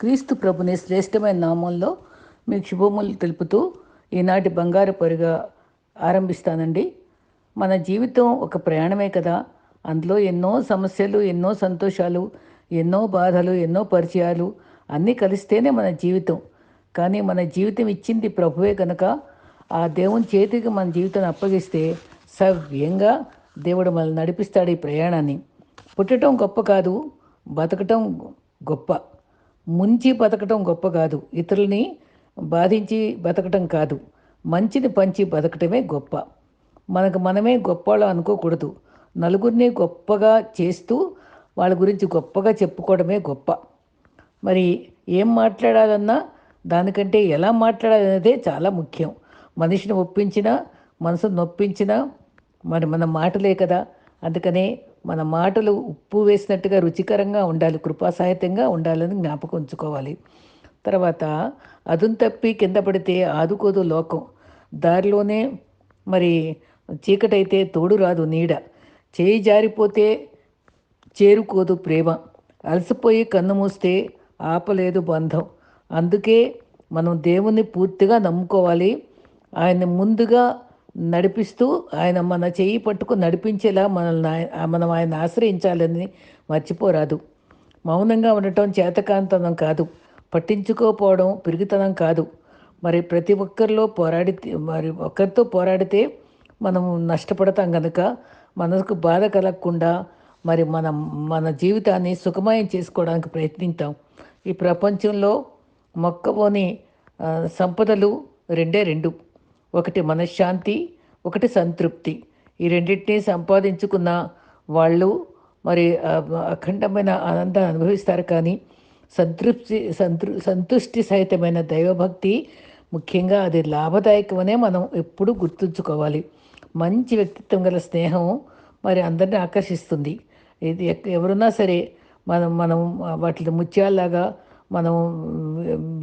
క్రీస్తు ప్రభుని శ్రేష్టమైన నామంలో మీకు శుభములు తెలుపుతూ ఈనాటి బంగారు పరుగా ఆరంభిస్తానండి. మన జీవితం ఒక ప్రయాణమే కదా. అందులో ఎన్నో సమస్యలు ఎన్నో సంతోషాలు ఎన్నో బాధలు ఎన్నో పరిచయాలు అన్నీ కలిస్తేనే మన జీవితం. కానీ మన జీవితం ఇచ్చింది ప్రభువే కనుక ఆ దేవుని చేతికి మన జీవితాన్ని అప్పగిస్తే సవ్యంగా దేవుడు మనల్ని నడిపిస్తాడు ఈ ప్రయాణాన్ని. పుట్టడం గొప్ప కాదు బతకటం గొప్ప. ముంచి బతకటం గొప్ప కాదు. ఇతరులని బాధించి బతకటం కాదు. మంచిని పంచి బతకటమే గొప్ప. మనకు మనమే గొప్పవాళ్ళు అనుకోకూడదు. నలుగురిని గొప్పగా చేస్తూ వాళ్ళ గురించి గొప్పగా చెప్పుకోవడమే గొప్ప. మరి ఏం మాట్లాడాలన్నా దానికంటే ఎలా మాట్లాడాలనేదే చాలా ముఖ్యం. మనిషిని ఒప్పించినా మనసు నొప్పించినా మరి మన మాటలే కదా. అందుకనే మన మాటలు ఉప్పు వేసినట్టుగా రుచికరంగా ఉండాలి కృపాసాహిత్యంగా ఉండాలని జ్ఞాపకం ఉంచుకోవాలి. తర్వాత అదును తప్పి కింద పడితే ఆదుకోదు లోకం. దారిలోనే మరి చీకటైతే తోడు రాదు నీడ. చేయి జారిపోతే చేరుకోదు ప్రేమ. అలసిపోయి కన్ను మూస్తే ఆపలేదు బంధం. అందుకే మనం దేవుణ్ణి పూర్తిగా నమ్ముకోవాలి. ఆయన ముందుగా నడిపిస్తూ ఆయన మన చేయి పట్టుకు నడిపించేలా మనల్ని మనం ఆయన ఆశ్రయించాలని మర్చిపోరాదు. మౌనంగా ఉండటం చేతకాంతనం కాదు. పట్టించుకోపోవడం పిరిగితనం కాదు. మరి ప్రతి ఒక్కరిలో పోరాడితే మరి ఒక్కరితో పోరాడితే మనం నష్టపడతాం కనుక మనకు బాధ కలగకుండా మరి మనం మన జీవితాన్ని సుఖమయం చేసుకోవడానికి ప్రయత్నిద్దాం. ఈ ప్రపంచంలో మొక్కబోని సంపదలు రెండే రెండు. ఒకటి మనశ్శాంతి ఒకటి సంతృప్తి. ఈ రెండింటినీ సంపాదించుకున్న వాళ్ళు మరి అఖండమైన ఆనందాన్ని అనుభవిస్తారు కానీ సంతృప్తి సంతృ సంతుష్టి సహితమైన దైవభక్తి ముఖ్యంగా అది లాభదాయకమనే మనం ఎప్పుడూ గుర్తుంచుకోవాలి. మంచి వ్యక్తిత్వం గల స్నేహం మరి అందరిని ఆకర్షిస్తుంది. ఇది ఎక్- ఎవరున్నా సరే మనం మనం వాటిని ముత్యాల్లాగా మనం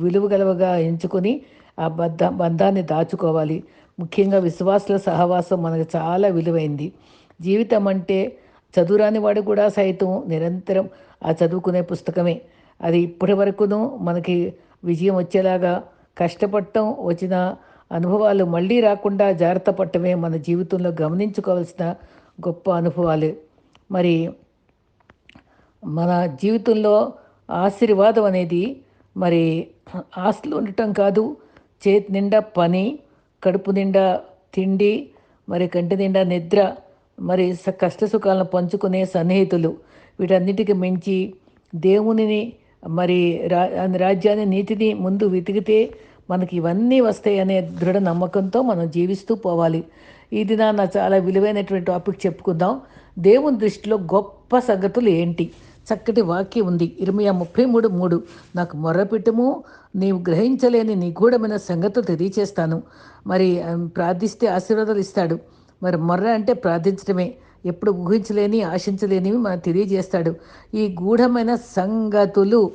విలువగలవగా ఎంచుకొని ఆ బద్ధ బంధాన్ని దాచుకోవాలి. ముఖ్యంగా విశ్వాసుల సహవాసం మనకు చాలా విలువైంది. జీవితం అంటే చదువురాని వాడు కూడా సైతం నిరంతరం ఆ చదువుకునే పుస్తకమే. అది ఇప్పటి వరకును మనకి విజయం వచ్చేలాగా కష్టపడటం వచ్చిన అనుభవాలు మళ్ళీ రాకుండా జాగ్రత్త పట్టమే మన జీవితంలో గమనించుకోవాల్సిన గొప్ప అనుభవాలు. మరి మన జీవితంలో ఆశీర్వాదం అనేది మరి ఆస్తులు ఉండటం కాదు చేతి నిండా పని కడుపు నిండా తిండి మరి కంటి నిండా నిద్ర మరి స- కష్ట సుఖాలను పంచుకునే సన్నిహితులు. వీటన్నిటికి మించి దేవునిని మరి రా రాజ్యాన్ని నీతిని ముందు వెతికితే మనకి ఇవన్నీ వస్తాయి అనే దృఢ నమ్మకంతో మనం జీవిస్తూ పోవాలి. ఈ దినాన చాలా విలువైనటువంటి టాపిక్ చెప్పుకుందాం. దేవుని దృష్టిలో గొప్ప సంగతులు ఏంటి? చక్కటి వాక్యం ఉంది. ఇరవై ముప్పై మూడు మూడు. నాకు మొర్రపెట్టుము నీవు గ్రహించలేని నిగూఢమైన సంగతులు తెలియచేస్తాను. మరి ప్రార్థిస్తే ఆశీర్వాదాలు ఇస్తాడు. మరి మొర్ర అంటే ప్రార్థించడమే. ఎప్పుడు ఊహించలేని ఆశించలేనివి మనం తెలియజేస్తాడు. ఈ గూఢమైన సంగతులు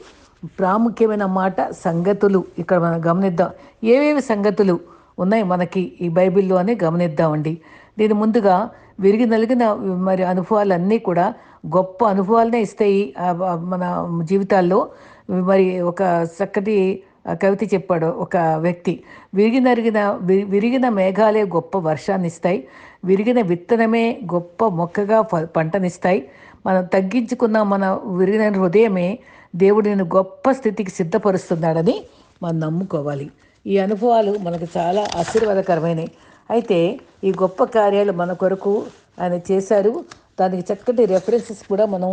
ప్రాముఖ్యమైన మాట సంగతులు. ఇక్కడ మనం గమనిద్దాం. ఏవేవి సంగతులు ఉన్నాయి మనకి ఈ బైబిల్లో అని గమనిద్దామండి. దీని ముందుగా విరిగి నలిగిన మరి అనుభవాలన్నీ కూడా గొప్ప అనుభవాలనే ఇస్తాయి మన జీవితాల్లో. మరి ఒక చక్కటి కవిత చెప్పాడు ఒక వ్యక్తి. విరిగి నరిగిన వి- విరిగిన మేఘాలే గొప్ప వర్షాన్ని ఇస్తాయి విరిగిన విత్తనమే గొప్ప మొక్కగా ప- పంటనిస్తాయి. మనం తగ్గించుకున్న మన విరిగిన హృదయమే దేవుడిని గొప్ప స్థితికి సిద్ధపరుస్తున్నాడని మనం నమ్ముకోవాలి. ఈ అనుభవాలు మనకు చాలా ఆశీర్వాదకరమైనవి. అయితే ఈ గొప్ప కార్యాలు మన కొరకు ఆయన చేశారు. దానికి చక్కటి రెఫరెన్సెస్ కూడా మనం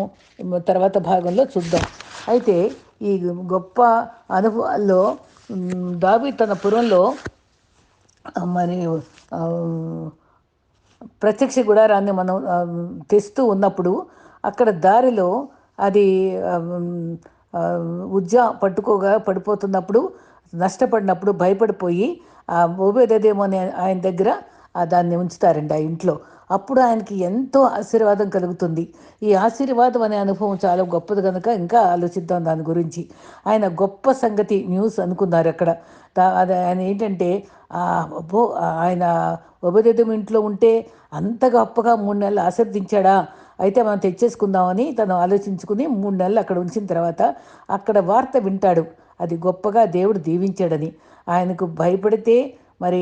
తర్వాత భాగంలో చూద్దాం. అయితే ఈ గొప్ప అనుభవాల్లో దావి తన పురంలో మరి ప్రత్యక్ష గుడారాన్ని మనం తెస్తూ ఉన్నప్పుడు అక్కడ దారిలో అది ఉజ్జా పట్టుకోగా పడిపోతున్నప్పుడు నష్టపడినప్పుడు భయపడిపోయి ఆ ఓబేదేమో అని ఆయన దగ్గర దాన్ని ఉంచుతారండి ఆ ఇంట్లో. అప్పుడు ఆయనకి ఎంతో ఆశీర్వాదం కలుగుతుంది. ఈ ఆశీర్వాదం అనే అనుభవం చాలా గొప్పది కనుక ఇంకా ఆలోచిద్దాం దాని గురించి. ఆయన గొప్ప సంగతి న్యూస్ అనుకున్నారు అక్కడ. అది ఆయన ఏంటంటే అబ్బో ఆయన ఉపదేదం ఇంట్లో ఉంటే అంత గొప్పగా మూడు నెలలు ఆశీర్దించాడా అయితే మనం తెచ్చేసుకుందామని తను ఆలోచించుకుని మూడు నెలలు అక్కడ ఉంచిన తర్వాత అక్కడ వార్త వింటాడు. అది గొప్పగా దేవుడు దీవించాడని. ఆయనకు భయపడితే మరి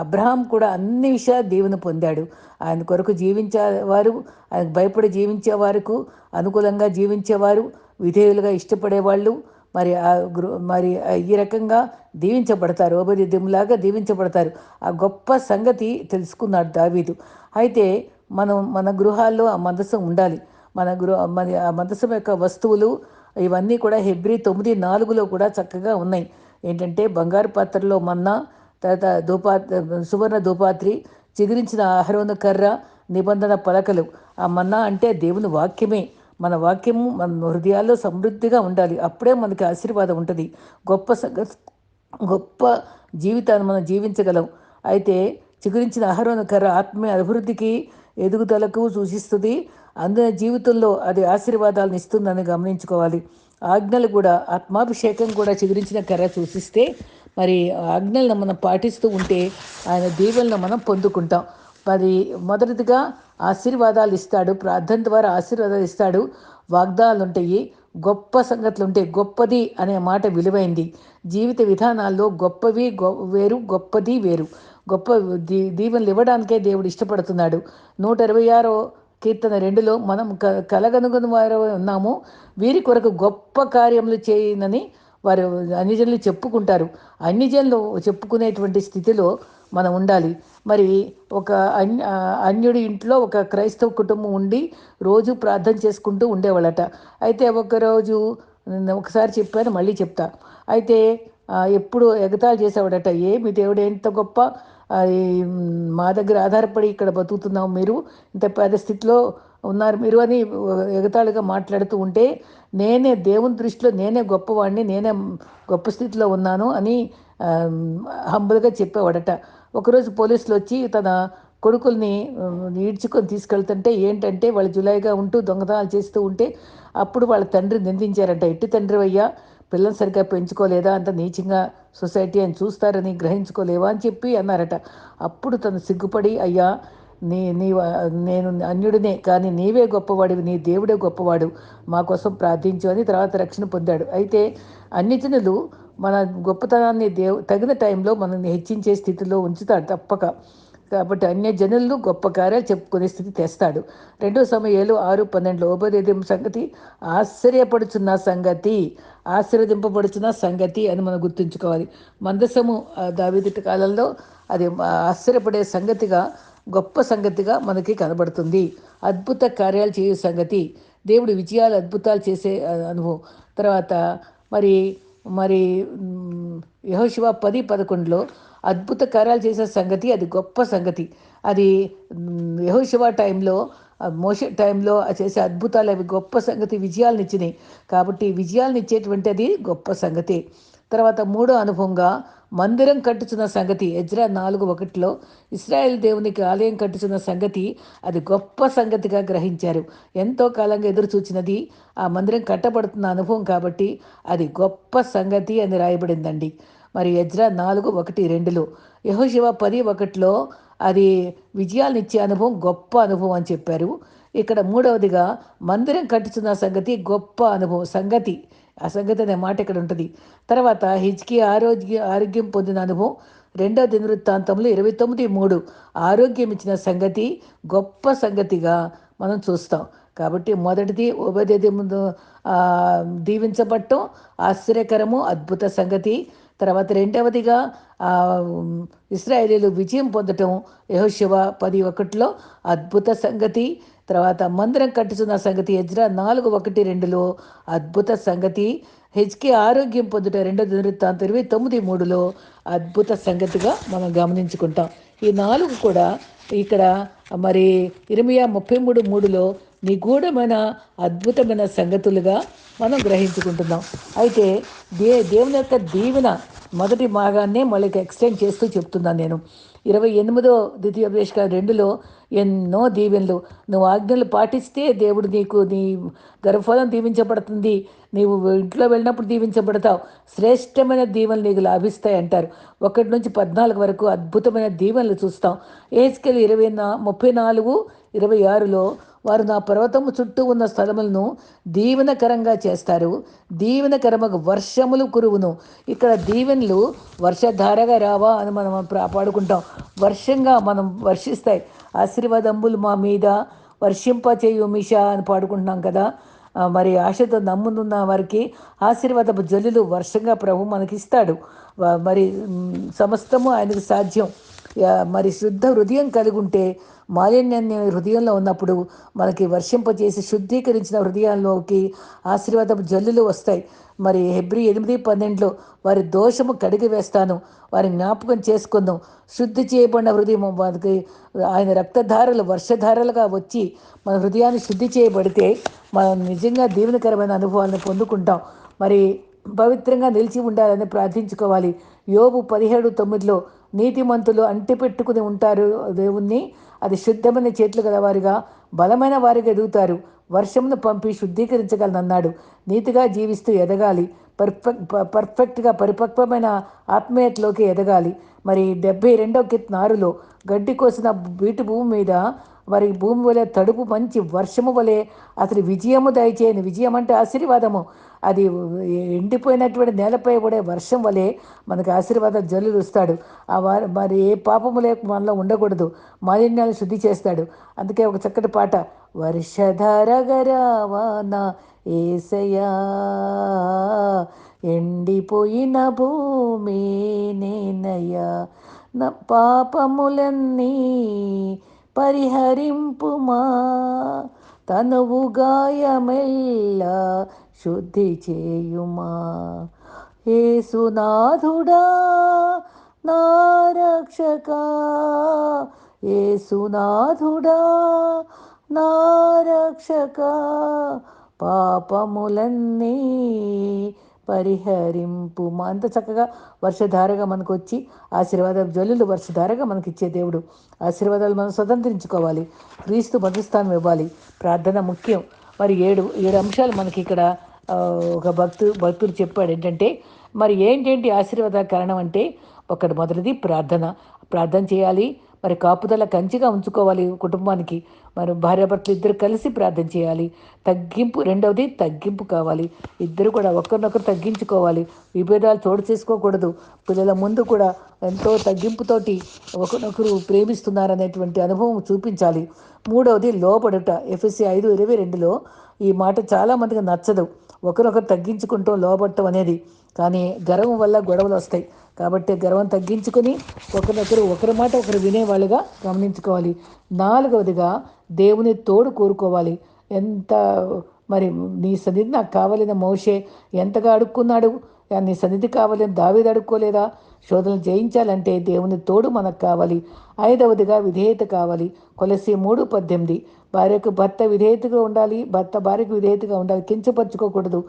అబ్రహాం కూడా అన్ని విషయాలు దేవుని పొందాడు. ఆయన కొరకు జీవించేవారు ఆయన భయపడి జీవించేవారికి అనుకూలంగా జీవించేవారు విధేయులుగా ఇష్టపడేవాళ్ళు మరి ఆ గృ మరి ఈ రకంగా దీవించబడతారు. ఓబదిద్యంలాగా దీవించబడతారు. ఆ గొప్ప సంగతి తెలుసుకున్నాడు దావీదు. అయితే మనం మన గృహాల్లో ఆ మందసం ఉండాలి. మన గృహ మన ఆ మందసం యొక్క వస్తువులు ఇవన్నీ కూడా హెబ్రి తొమ్మిది నాలుగులో కూడా చక్కగా ఉన్నాయి. ఏంటంటే బంగారు పాత్రలో మన్నా తర్వాత ధూపా సువర్ణ ధూపాత్రి చిగురించిన ఆహారం కర్ర నిబంధన పలకలు. ఆ మన్నా అంటే దేవుని వాక్యమే. మన వాక్యము మన హృదయాల్లో సమృద్ధిగా ఉండాలి. అప్పుడే మనకి ఆశీర్వాదం ఉంటుంది. గొప్ప గొప్ప జీవితాన్ని మనం జీవించగలం. అయితే చిగురించిన ఆహారం కర్ర ఆత్మీయ అభివృద్ధికి ఎదుగుదలకు సూచిస్తుంది. అందున జీవితంలో అది ఆశీర్వాదాలను ఇస్తుందని గమనించుకోవాలి. ఆజ్ఞలు కూడా ఆత్మాభిషేకం కూడా చిగురించిన కర్ర సూచిస్తే మరి ఆజ్ఞలను మనం పాటిస్తూ ఉంటే ఆయన దీవెలను మనం పొందుకుంటాం. మరి మొదటిదిగా ఆశీర్వాదాలు ఇస్తాడు ప్రార్థన ద్వారా ఆశీర్వాదాలు ఇస్తాడు. వాగ్దానాలు ఉంటాయి గొప్ప సంగతులు ఉంటాయి. గొప్పది అనే మాట విలువైంది. జీవిత విధానాల్లో గొప్పవి వేరు గొప్పది వేరు. గొప్ప దీ దీవెనలు ఇవ్వడానికే దేవుడు ఇష్టపడుతున్నాడు. నూట ఇరవై ఆరో కీర్తన రెండులో మనం క కలగనుగుని వారు ఉన్నాము. వీరి కొరకు గొప్ప కార్యములు చేయనని వారు అన్యజనులు చెప్పుకుంటారు. అన్యజనులు చెప్పుకునేటువంటి స్థితిలో మనం ఉండాలి. మరి ఒక అన్య అన్యుడి ఇంట్లో ఒక క్రైస్తవ కుటుంబం ఉండి రోజు ప్రార్థన చేసుకుంటూ ఉండేవాళ్ళట. అయితే ఒకరోజు ఒకసారి చెప్పాను మళ్ళీ చెప్తా. అయితే ఎప్పుడు ఎగతాళి చేసేవాడట. ఏ మీ దేవుడు ఎంత గొప్ప మా దగ్గర ఆధారపడి ఇక్కడ బతుకుతున్నాం మీరు ఇంత పేద స్థితిలో ఉన్నారు మీరు అని ఎగతాళిగా మాట్లాడుతూ ఉంటే నేనే దేవుని దృష్టిలో నేనే గొప్పవాడిని నేనే గొప్ప స్థితిలో ఉన్నాను అని హంబుల్గా చెప్పేవాడట. ఒకరోజు పోలీసులు వచ్చి తన కొడుకుల్ని ఈడ్చుకొని తీసుకెళ్తుంటే ఏంటంటే వాళ్ళు జులైగా ఉంటూ దొంగతనాలు చేస్తూ ఉంటే అప్పుడు వాళ్ళ తండ్రి నిందించారంట. ఎట్టి తండ్రి అయ్యా పిల్లలు సరిగ్గా పెంచుకోలేదా? అంత నీచంగా సొసైటీ అని చూస్తారని గ్రహించుకోలేవా అని చెప్పి అన్నారట. అప్పుడు తను సిగ్గుపడి అయ్యా నీ నీ నేను అన్యుడినే కానీ నీవే గొప్పవాడివి నీ దేవుడే గొప్పవాడు మా కోసం ప్రార్థించు అని తర్వాత రక్షణ పొందాడు. అయితే అన్యజనులు మన గొప్పతనాన్ని దేవు తగిన టైంలో మనల్ని హెచ్చించే స్థితిలో ఉంచుతాడు తప్పక. కాబట్టి అన్య జనులు గొప్ప కార్యాలు చెప్పుకునే స్థితి తెస్తాడు. రెండో సమయాలు ఆరు పన్నెండులో ఉపదేదం సంగతి ఆశ్చర్యపడుచున్న సంగతి ఆశీర్వదింపబడుచున్న సంగతి అని మనం గుర్తుంచుకోవాలి. మందసము దావిదిటి కాలంలో అది ఆశ్చర్యపడే సంగతిగా గొప్ప సంగతిగా మనకి కనబడుతుంది. అద్భుత కార్యాలు చేయే సంగతి. దేవుడు విజయాలు అద్భుతాలు చేసే అనుభవం. తర్వాత మరి మరి యహోశివ పది పదకొండులో అద్భుత కార్యాలు చేసే సంగతి అది గొప్ప సంగతి. అది యహోశివ టైంలో మోషన్ టైంలో చేసే అద్భుతాలు అవి గొప్ప సంగతి విజయాలను ఇచ్చినాయి కాబట్టి విజయాలను ఇచ్చేటువంటి అది గొప్ప సంగతి. తర్వాత మూడో అనుభవంగా మందిరం కట్టుచున్న సంగతి ఎజ్రా నాలుగు ఒకటిలో ఇస్రాయేల్ దేవునికి ఆలయం కట్టుచున్న సంగతి అది గొప్ప సంగతిగా గ్రహించారు. ఎంతో కాలంగా ఎదురు చూచినది ఆ మందిరం కట్టబడుతున్న అనుభవం కాబట్టి అది గొప్ప సంగతి అని రాయబడిందండి. మరి ఎజ్రా నాలుగు ఒకటి రెండులో యహోశివ పది ఒకటిలో అది విజయాలనిచ్చే అనుభవం గొప్ప అనుభవం అని చెప్పారు. ఇక్కడ మూడవదిగా మందిరం కట్టుతున్న సంగతి గొప్ప అనుభవం సంగతి ఆ సంగతి అనే మాట ఇక్కడ ఉంటుంది. తర్వాత హిజ్కి ఆరోగ్య ఆరోగ్యం పొందిన అనుభవం రెండవ దినవృత్తాంతంలో ఇరవై తొమ్మిది మూడు ఆరోగ్యం ఇచ్చిన సంగతి గొప్ప సంగతిగా మనం చూస్తాం. కాబట్టి మొదటిది ఉభయదేది ముందు దీవించబట్టం ఆశ్చర్యకరము అద్భుత సంగతి తర్వాత రెండవదిగా ఇస్రాయేలీలు విజయం పొందటం యహోశివ పది ఒకటిలో అద్భుత సంగతి. తర్వాత మందిరం కట్టుచున్న సంగతి ఎజ్రా నాలుగు ఒకటి రెండులో అద్భుత సంగతి. హెచ్కే ఆరోగ్యం పొందుట రెండో దినవృత్తాంతం ఇరవై తొమ్మిది మూడులో అద్భుత సంగతిగా మనం గమనించుకుంటాం. ఈ నాలుగు కూడా ఇక్కడ మరి ఇరవై ముప్పై మూడు మూడులో నిగూఢమైన అద్భుతమైన సంగతులుగా మనం గ్రహించుకుంటున్నాం. అయితే దే దేవుని యొక్క దీవెన మొదటి భాగాన్నే మళ్ళీ ఎక్స్టెండ్ చేస్తూ చెప్తున్నాను నేను. ఇరవై ఎనిమిదో ద్వితీయ ప్రవేశక రెండులో ఎన్నో దీవెనలు. నువ్వు ఆజ్ఞలు పాటిస్తే దేవుడు నీకు నీ గర్భఫలం దీవించబడుతుంది. నీవు ఇంట్లో వెళ్ళినప్పుడు దీవించబడతావు. శ్రేష్టమైన దీవెనలు నీకు లాభిస్తాయి అంటారు. ఒకటి నుంచి పద్నాలుగు వరకు అద్భుతమైన దీవెనలు చూస్తాం. ఏజ్కెళ్ళి ఇరవై నా ముప్పై నాలుగు ఇరవై ఆరులో వారు నా పర్వతము చుట్టూ ఉన్న స్థలములను దీవెనకరంగా చేస్తారు. దీవెనకరముకు వర్షములు కురువును. ఇక్కడ దీవెనలు వర్షధారగా రావా అని మనం ప్రా- పాడుకుంటాం వర్షంగా మనం వర్షిస్తాయి. ఆశీర్వాదంబులు మా మీద వర్షింపచేయు మిషా అని పాడుకుంటున్నాం కదా. మరి ఆశతో నమ్మునున్న వారికి ఆశీర్వాదపు జల్లులు వర్షంగా ప్రభు మనకిస్తాడు. మరి సమస్తము ఆయనకు సాధ్యం. మరి శుద్ధ హృదయం కలిగి ఉంటే మాలిన్యాన్ని హృదయంలో ఉన్నప్పుడు మనకి వర్షింపజేసి శుద్ధీకరించిన హృదయాల్లోకి ఆశీర్వాదపు జల్లులు వస్తాయి. మరి హెబ్రి ఎనిమిది పన్నెండులో వారి దోషము కడిగి వేస్తాను. వారి జ్ఞాపకం చేసుకుందాం. శుద్ధి చేయబడిన హృదయం మనకి ఆయన రక్తధారలు వర్షధారలుగా వచ్చి మన హృదయాన్ని శుద్ధి చేయబడితే మనం నిజంగా దీవెనకరమైన అనుభవాలను పొందుకుంటాం. మరి పవిత్రంగా నిలిచి ఉండాలని ప్రార్థించుకోవాలి. యోబు పదిహేడు తొమ్మిదిలో నీతిమంతులు అంటిపెట్టుకుని ఉంటారు దేవుణ్ణి. అది శుద్ధమైన చేతులు గలవారిగా బలమైన వారిగా ఎదుగుతారు. వర్షమును పంపి శుద్ధీకరించగలనన్నాడు. నీతిగా జీవిస్తూ ఎదగాలి. పర్ఫెక్ట్ ప- పర్ఫెక్ట్గా పరిపక్వమైన ఆత్మీయతలోకి ఎదగాలి. మరి డెబ్బై రెండో కిత్ ఆరులో గడ్డి కోసిన బీటు భూమి మీద మరి భూమి వలె తడుపు మంచి వర్షము వలె అసలు విజయము దయచేయని విజయం అంటే ఆశీర్వాదము. అది ఎండిపోయినటువంటి నేలపై పడే వర్షం వలె మనకు ఆశీర్వాద జల్లులు ఇస్తాడు ఆ వారి మరి ఏ పాపము లేక మనలో ఉండకూడదు. మాలిన్యాలను శుద్ధి చేస్తాడు. అందుకే ఒక చక్కటి పాట వర్షధారగరావాన ఏసయా ఎండిపోయిన భూమి నేనయ్యా నా పాపములన్నీ పరిహరింపుమా తనువు గాయమెల్ల శుద్ధి చేయుమా? ఏసునాథుడా నా రక్షక? ఏసునాథుడా నా రక్షక? పాపములన్నీ పరిహరింపు. అంత చక్కగా వర్షధారగా మనకు వచ్చి ఆశీర్వాద జ్వల్లులు వర్షధారగా మనకి ఇచ్చే దేవుడు. ఆశీర్వాదాలు మనం స్వతంత్రించుకోవాలి. క్రీస్తు మధుస్థానం ఇవ్వాలి. ప్రార్థన ముఖ్యం. మరి ఏడు ఏడు అంశాలు మనకి ఇక్కడ ఒక భక్తు భక్తులు చెప్పాడు ఏంటంటే మరి ఏంటేంటి ఆశీర్వాద కారణం అంటే ఒకటి మొదటిది ప్రార్థన. ప్రార్థన చేయాలి. మరి కాపుదల కంచిగా ఉంచుకోవాలి కుటుంబానికి. మరి భార్యాభర్తలు ఇద్దరు కలిసి ప్రార్థన చేయాలి. తగ్గింపు రెండవది తగ్గింపు కావాలి. ఇద్దరు కూడా ఒకరినొకరు తగ్గించుకోవాలి. విభేదాలు చోటు చేసుకోకూడదు. పిల్లల ముందు కూడా ఎంతో తగ్గింపుతోటి ఒకరినొకరు ప్రేమిస్తున్నారనేటువంటి అనుభవం చూపించాలి. మూడవది లోబడుట. ఎఫ్ఎస్సి ఐదు ఇరవై రెండులో ఈ మాట చాలా మందికి నచ్చదు. ఒకరొకరు తగ్గించుకుంటూ లోబట్టం అనేది కానీ గర్వం వల్ల గొడవలు వస్తాయి. కాబట్టి గర్వం తగ్గించుకొని ఒకరినొకరు ఒకరి మాట ఒకరు వినేవాళ్ళుగా గమనించుకోవాలి. నాలుగవదిగా దేవుని తోడు కోరుకోవాలి. ఎంత మరి నీ సన్నిధి నాకు కావాలని మోషే ఎంతగా అడుక్కున్నాడు? నీ సన్నిధి కావాలని దావీదు అడుక్కోలేదా? శోధనలు జయించాలంటే దేవుని తోడు మనకు కావాలి. ఐదవదిగా విధేయత కావాలి. కొలసి మూడు పద్దెనిమిది. భార్యకు భర్త విధేయతగా ఉండాలి. భర్త భార్యకు విధేయతగా ఉండాలి. కించపరచుకోకూడదు.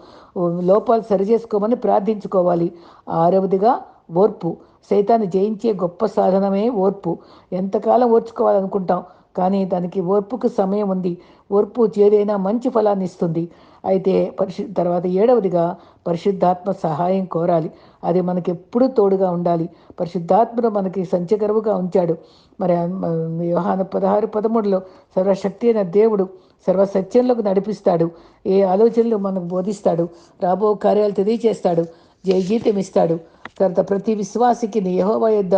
లోపాలు సరిచేసుకోమని ప్రార్థించుకోవాలి. ఆరవదిగా ఓర్పు. సైతాన్ని జయించే గొప్ప సాధనమే ఓర్పు. ఎంతకాలం ఓర్చుకోవాలనుకుంటాం? కానీ దానికి ఓర్పుకు సమయం ఉంది. ఓర్పు చేదైనా మంచి ఫలాన్ని ఇస్తుంది. అయితే పరిశు తర్వాత ఏడవదిగా పరిశుద్ధాత్మ సహాయం కోరాలి. అది మనకి ఎప్పుడూ తోడుగా ఉండాలి. పరిశుద్ధాత్మను మనకి సంచకరువుగా ఉంచాడు. మరి వ్యవహాన పదహారు పదమూడులో సర్వశక్తి అయిన దేవుడు సర్వసత్యంలోకి నడిపిస్తాడు. ఏ ఆలోచనలు మనకు బోధిస్తాడు. రాబో కార్యాలు తెలియచేస్తాడు. జయగీతం ఇస్తాడు తర్వాత ప్రతి విశ్వాసికి నీ యహోవా యొద్ద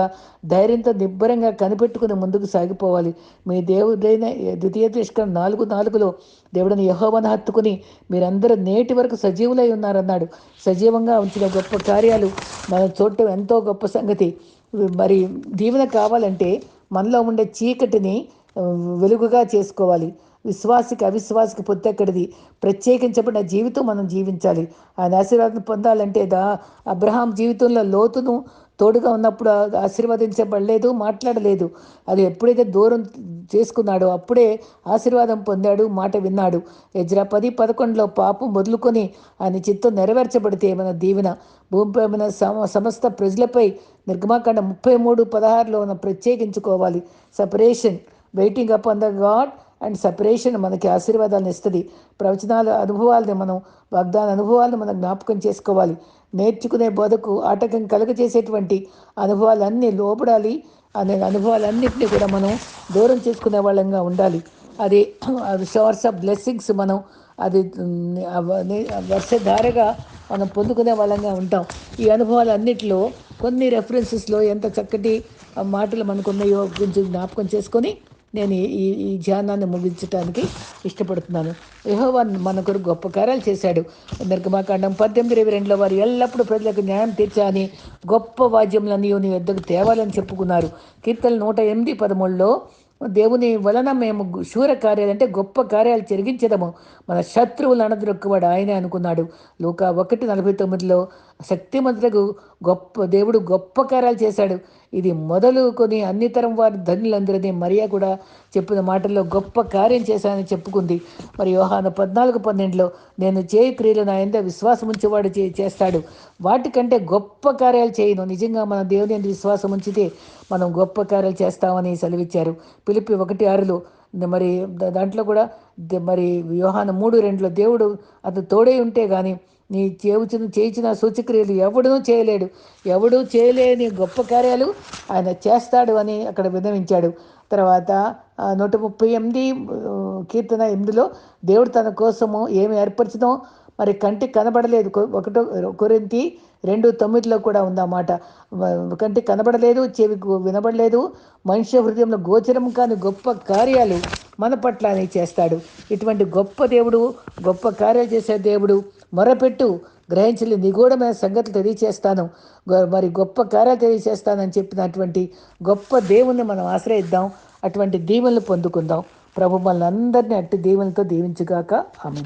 ధైర్యంతో నిబ్బరంగా కనిపెట్టుకుని ముందుకు సాగిపోవాలి. మీ దేవుడైన ద్వితీయ తిష్కరణ నాలుగు నాలుగులో దేవుడిని యహోవను హత్తుకుని మీరందరూ నేటి వరకు సజీవులై ఉన్నారన్నాడు. సజీవంగా ఉంచిన గొప్ప కార్యాలు మనం చూడటం ఎంతో గొప్ప సంగతి. మరి దీవెన కావాలంటే మనలో ఉండే చీకటిని వెలుగుగా చేసుకోవాలి. విశ్వాసికి అవిశ్వాసికి పొత్తెక్కడిది ప్రత్యేకించబడిన జీవితం మనం జీవించాలి. ఆయన ఆశీర్వాదం పొందాలంటే దా అబ్రహాం జీవితంలో లోతును తోడుగా ఉన్నప్పుడు ఆశీర్వదించబడలేదు మాట్లాడలేదు. అది ఎప్పుడైతే దూరం చేసుకున్నాడో అప్పుడే ఆశీర్వాదం పొందాడు మాట విన్నాడు. ఎజ్రా పది పదకొండులో పాపం మొదలుకొని ఆయన చిత్తం నెరవేర్చబడితే మన దీవెన? భూమిపై మన సమ సమస్త ప్రజలపై నిర్గమాకాండ ముప్పై మూడు పదహారులో మనం ప్రత్యేకించుకోవాలి. Separation waiting up on the god and separation మనకి ఆశీర్వాదాలను ఇస్తుంది. ప్రవచనాల అనుభవాలని మనం వాగ్దాన అనుభవాలను మనం జ్ఞాపకం చేసుకోవాలి. నేర్చుకునే బోధకు ఆటకం కలుగజేసేటువంటి అనుభవాలన్నీ లోపడాలి అనే అనుభవాలన్నింటినీ కూడా మనం దూరం చేసుకునే వాళ్ళంగా ఉండాలి. అది అది సోర్స్ ఆఫ్ బ్లెస్సింగ్స్ మనం అది వర్షధారగా మనం పొందుకునే వాళ్ళంగా ఉంటాం. ఈ అనుభవాలన్నిటిలో కొన్ని రెఫరెన్సెస్లో ఎంత చక్కటి మాటలు మనకున్నాయో గురించి జ్ఞాపకం చేసుకొని నేను ఈ ఈ- ధ్యానాన్ని ముగించడానికి ఇష్టపడుతున్నాను. యెహోవా మన కొరకు గొప్ప కార్యాలు చేశాడు. నిర్గమాకాండం పద్దెనిమిది ఇరవై రెండులో వారు ఎల్లప్పుడూ ప్రజలకు న్యాయం తీర్చాలని గొప్ప వాద్యములన్నీ నీ వద్దకు తేవాలని చెప్పుకున్నారు. కీర్తన నూట ఎనిమిది పదమూడులో దేవుని వలన మేము శూర కార్యాలు అంటే గొప్ప కార్యాలు జరిగించడము మన శత్రువులు అనద్రొక్కువాడు ఆయనే అనుకున్నాడు. లూకా ఒకటి నలభై తొమ్మిదిలో శక్తిమంతులకు గొప్ప దేవుడు గొప్ప కార్యాలు చేశాడు. ఇది మొదలుకొని అన్ని తరం వారి ధనులందరినీ మరియా కూడా చెప్పిన మాటల్లో గొప్ప కార్యం చేశానని చెప్పుకుంది. మరి యోహాను పద్నాలుగు పన్నెండులో నేను చేయి క్రియలు నా ఎంత విశ్వాసం ఉంచేవాడు చే చేస్తాడు. వాటికంటే గొప్ప కార్యాలు చేయను. నిజంగా మన దేవుని ఎంత విశ్వాసం ఉంచితే మనం గొప్ప కార్యాలు చేస్తామని సెలవిచ్చారు. పిలిపి ఒకటి ఆరులో మరి దాంట్లో కూడా మరి వ్యూహాన మూడు రెండులో దేవుడు అతను తోడై ఉంటే కానీ నీ చేవుచును చేయించిన సూచక్రియలు ఎవడూ చేయలేడు. ఎవడూ చేయలేని గొప్ప కార్యాలు ఆయన చేస్తాడు అని అక్కడ విన్నవించాడు. తర్వాత నూట ముప్పై ఎనిమిది కీర్తన ఎనిమిదిలో దేవుడు తన కోసము ఏమి ఏర్పరచడం మరి కంటికి కనబడలేదు. ఒకటో కొరింతి రెండు తొమ్మిదిలో కూడా ఉందన్నమాట కంటికి కనబడలేదు చెవికి వినబడలేదు మనుష్య హృదయంలో గోచరం కాని గొప్ప కార్యాలు మన పట్ల చేస్తాడు. ఇటువంటి గొప్ప దేవుడు గొప్ప కార్యాలు చేసే దేవుడు మొరపెట్టు గ్రహించలే నిగూఢమైన సంగతులు తెలియచేస్తాను. మరి గొప్ప కార్యాలు తెలియచేస్తానని చెప్పినటువంటి గొప్ప దేవుణ్ణి మనం ఆశ్రయిద్దాం. అటువంటి దీవెనలు పొందుకుందాం. ప్రభు మనల్ని అందరినీ అట్టి దీవెనలతో దీవించుగాక. ఆమె